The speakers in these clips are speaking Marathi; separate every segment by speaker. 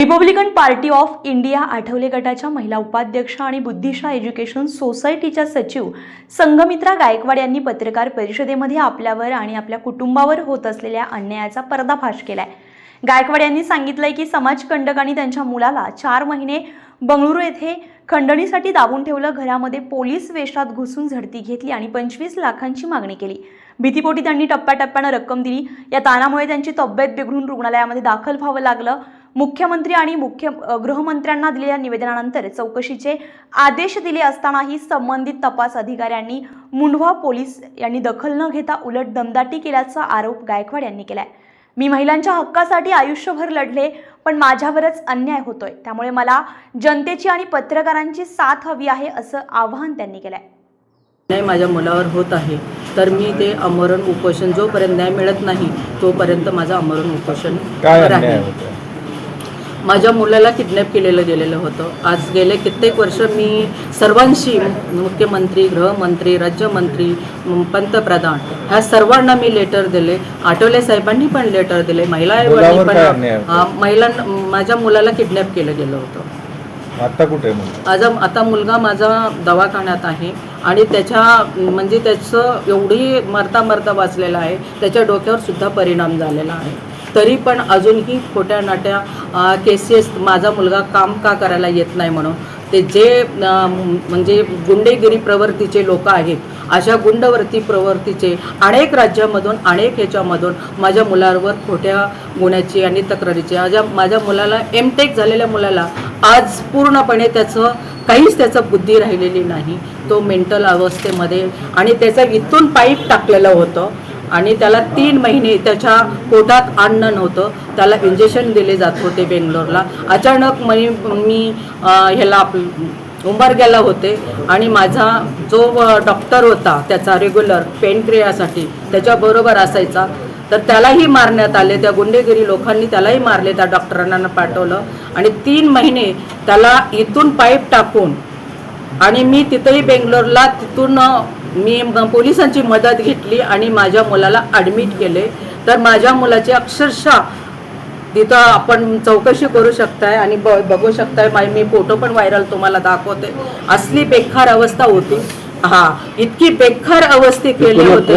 Speaker 1: Republican Party of India Athawale गटाच्या महिला उपाध्यक्ष आणि बुद्धिशा एज्युकेशन सोसायटीच्या सचिव संघमित्रा गायकवाड यांनी पत्रकार परिषदेमध्ये आपल्यावर आणि आपल्या कुटुंबावर होत असलेल्या अन्यायाचा पर्दाफाश केलाय. गायकवाड यांनी सांगितलंय की समाजकंडकांनी त्यांच्या मुलाला चार महिने बंगळुरू येथे खंडणीसाठी दाबून ठेवलं घरामध्ये पोलीस वेशात घुसून झडती घेतली आणि पंचवीस लाखांची मागणी केली. भीतीपोटी त्यांनी टप्प्याटप्प्यानं रक्कम दिली. या ताणामुळे त्यांची तब्येत बिघडून रुग्णालयामध्ये दाखल व्हावं लागलं. मुख्यमंत्री आणि मुख्य गृहमंत्र्यांना दिलेल्या निवेदनानंतर चौकशीचे आदेश दिले असतानाही संबंधित तपास अधिकाऱ्यांनी मुंढवा पोलीस यांनी दखल न घेता उलट दमदाटी केल्याचा आरोप गायकवाड यांनी केलाय. मी महिलांच्या हक्कासाठी आयुष्यभर लढले पण माझ्यावरच अन्याय होतोय. त्यामुळे मला जनतेची आणि पत्रकारांची साथ हवी आहे असं आवाहन त्यांनी केलंय.
Speaker 2: न्याय माझ्या मुलावर होत आहे तर मी ते आमरण उपोषण जोपर्यंत न्याय मिळत नाही तोपर्यंत माझं आमरण उपोषण
Speaker 3: काय
Speaker 2: वर
Speaker 3: अन्याय
Speaker 2: आहे
Speaker 3: होतो
Speaker 2: माझ्या मुलाला किडनॅप केलेलं गेलेलं होतं. आज गेले कित्येक वर्ष मी सर्वांशी मुख्यमंत्री गृहमंत्री राज्यमंत्री पंतप्रधान ह्या सर्वांना मी लेटर दिले. आठवले साहेबांनी पण लेटर दिले. महिला आयोगाने पण महिलांना माझ्या मुलाला किडनॅप केलं गेलं होतं.
Speaker 3: आता कुठे?
Speaker 2: आज आता मुलगा माझा दवाखान्यात आहे आणि त्याच्या म्हणजे त्याचं एवढी मरता मरता वाचलेलं आहे. त्याच्या डोक्यावर सुद्धा परिणाम झालेला आहे. तरी पण अजूनही खोट्या नाट्या केसेस माझा मुलगा काम का करायला येत नाही म्हणून. ते जे म्हणजे गुंडेगिरी प्रवृत्तीचे लोक आहेत अशा गुंडवर्ती प्रवृत्तीचे अनेक राज्यामधून अनेक ह्याच्यामधून माझ्या मुलावर खोट्या गुन्ह्याची आणि तक्रारीची माझ्या माझ्या मुलाला एम टेक झालेल्या मुलाला आज पूर्णपणे त्याचं काहीच त्याचं बुद्धी राहिलेली नाही. तो मेंटल अवस्थेमध्ये आणि त्याचं इथून पाईप टाकलेलं होतं. आणि त्याला तीन महिने त्याच्या पोटात अन्न नव्हतं. त्याला इंजेक्शन दिले जात होते बेंगलोरला. अचानक मी मी ह्याला आप उंबरग्याला होते आणि माझा जो डॉक्टर होता त्याचा रेग्युलर पेनक्रियासाठी त्याच्याबरोबर असायचा. तर त्यालाही मारण्यात आले. त्या गुंडेगिरी लोकांनी त्यालाही मारले त्या डॉक्टरांना पाठवलं. आणि तीन महिने त्याला इथून पाईप टाकून आणि मी तिथंही बेंगलोरला तिथून मी पोलिसांची मदत घेतली आणि माझ्या मुलाला ॲडमिट केले. तर माझ्या मुलाची अक्षरशः तिथं आपण चौकशी करू शकताय आणि ब बघू शकताय. मा मी फोटो पण व्हायरल तुम्हाला दाखवते. असली बेकार अवस्था होती. हा इतकी बेकार अवस्थे केले होते.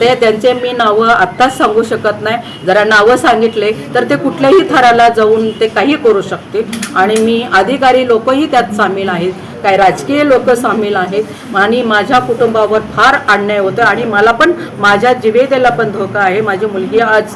Speaker 2: ते त्यांचे मी नावं आत्ताच सांगू शकत नाही. जरा नावं सांगितले तर ते कुठल्याही थराला जाऊन ते काही करू शकतील. आणि मी अधिकारी लोकही त्यात सामील आहेत. काही राजकीय लोक सामील आहेत आणि माझ्या कुटुंबावर फार अन्याय होतो आणि मला पण माझ्या जिवेतेला पण धोका आहे. माझी मुलगी आज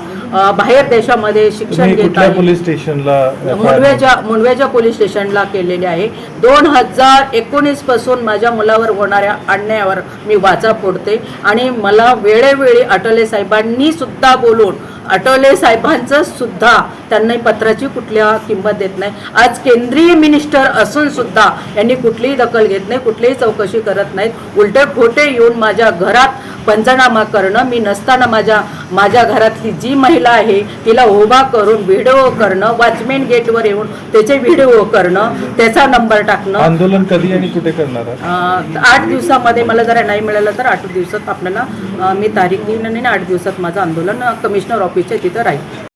Speaker 2: बाहेर देशामध्ये शिक्षण घेत आहे.
Speaker 3: पोलीस स्टेशनला
Speaker 2: मुंडव्याच्या मुंडव्याच्या पोलीस स्टेशनला केलेले आहे. दोन हजार एकोणीसपासून माझ्या मुलावर होणाऱ्या अन्यायावर मी वाचा फोडते आणि मला वेळोवेळी अटले साहेबांनी सुद्धा बोलून अटोले साहेबांचं सुद्धा त्यांना पत्राची कुठल्या किंमत देत नाही. आज केंद्रीय मिनिस्टर असून सुद्धा यांनी कुठलीही दखल घेत नाही कुठलीही चौकशी करत नाहीत. उलटे खोटे येऊन माझ्या घरात पंचनामा करणं मी नसताना माझ्या माझ्या घरातली जी महिला आहे तिला उभा करून व्हिडिओ करणं वॉचमॅन गेटवर येऊन त्याचे व्हिडिओ करणं त्याचा नंबर टाकणं.
Speaker 3: आंदोलन कधी आणि कुठे करणार?
Speaker 2: आठ दिवसामध्ये मला जरा नाही मिळालं तर आठ दिवसात आपल्याला मी तारीख देईन आणि आठ दिवसात माझं आंदोलन कमिशनर ऑफिसच्या तिथं राहील.